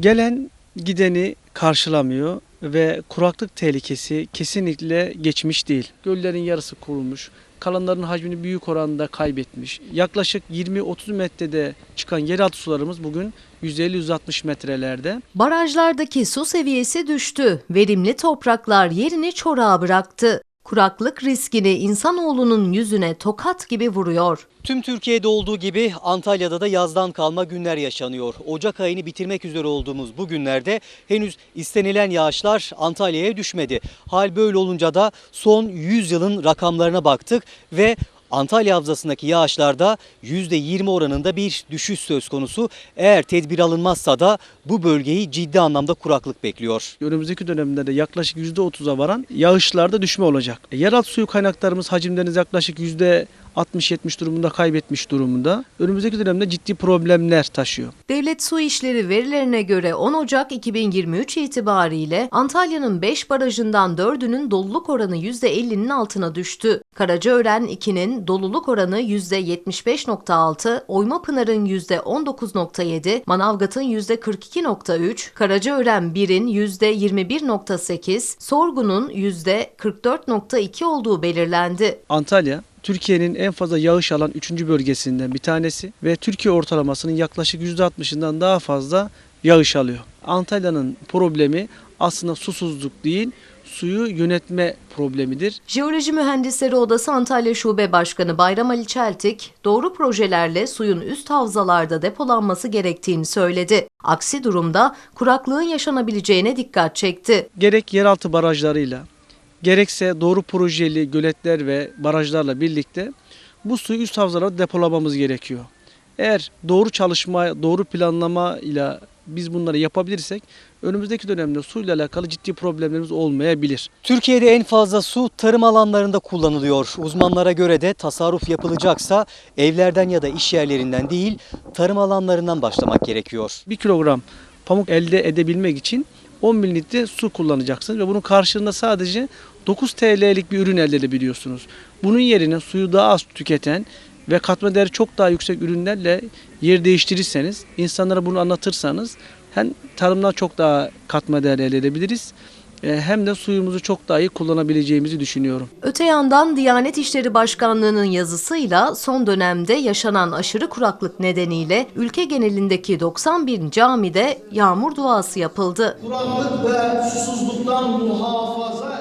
Gelen gideni karşılamıyor ve kuraklık tehlikesi kesinlikle geçmiş değil. Göllerin yarısı kurumuş. Kalanların hacmini büyük oranda kaybetmiş. Yaklaşık 20-30 metrede çıkan yeraltı sularımız bugün 150-160 metrelerde. Barajlardaki su seviyesi düştü. Verimli topraklar yerini çorağa bıraktı. Kuraklık riskini insanoğlunun yüzüne tokat gibi vuruyor. Tüm Türkiye'de olduğu gibi Antalya'da da yazdan kalma günler yaşanıyor. Ocak ayını bitirmek üzere olduğumuz bu günlerde henüz istenilen yağışlar Antalya'ya düşmedi. Hal böyle olunca da son 100 yılın rakamlarına baktık ve Antalya Havzası'ndaki yağışlarda %20 oranında bir düşüş söz konusu. Eğer tedbir alınmazsa da bu bölgeyi ciddi anlamda kuraklık bekliyor. Önümüzdeki dönemlerde yaklaşık %30'a varan yağışlarda düşme olacak. E, Yeraltı suyu kaynaklarımız hacimleriniz yaklaşık %60-70 durumunda kaybetmiş durumunda. Önümüzdeki dönemde ciddi problemler taşıyor. Devlet Su İşleri verilerine göre 10 Ocak 2023 itibariyle Antalya'nın 5 barajından 4'ünün doluluk oranı %50'nin altına düştü. Karacaören 2'nin doluluk oranı %75.6, Oymapınar'ın %19.7, Manavgat'ın %42.3, Karacaören 1'in %21.8, Sorgun'un %44.2 olduğu belirlendi. Antalya Türkiye'nin en fazla yağış alan 3. bölgesinden bir tanesi ve Türkiye ortalamasının yaklaşık %60'ından daha fazla yağış alıyor. Antalya'nın problemi aslında susuzluk değil, suyu yönetme problemidir. Jeoloji Mühendisleri Odası Antalya Şube Başkanı Bayram Ali Çeltik, doğru projelerle suyun üst havzalarda depolanması gerektiğini söyledi. Aksi durumda kuraklığın yaşanabileceğine dikkat çekti. Gerek yeraltı barajlarıyla, gerekse doğru projeli göletler ve barajlarla birlikte bu suyu üst havzalarda depolamamız gerekiyor. Eğer doğru çalışma, doğru planlama ile biz bunları yapabilirsek önümüzdeki dönemde suyla alakalı ciddi problemlerimiz olmayabilir. Türkiye'de en fazla su tarım alanlarında kullanılıyor. Uzmanlara göre de tasarruf yapılacaksa evlerden ya da iş yerlerinden değil tarım alanlarından başlamak gerekiyor. 1 kilogram pamuk elde edebilmek için 10 mililitre su kullanacaksınız ve bunun karşılığında sadece 9 TL'lik bir ürün elde edebiliyorsunuz. Bunun yerine suyu daha az tüketen ve katma değeri çok daha yüksek ürünlerle yer değiştirirseniz, insanlara bunu anlatırsanız hem tarımdan çok daha katma değer elde edebiliriz hem de suyumuzu çok daha iyi kullanabileceğimizi düşünüyorum. Öte yandan Diyanet İşleri Başkanlığı'nın yazısıyla son dönemde yaşanan aşırı kuraklık nedeniyle ülke genelindeki 91 camide yağmur duası yapıldı. kuraklık ve susuzluktan muhafaza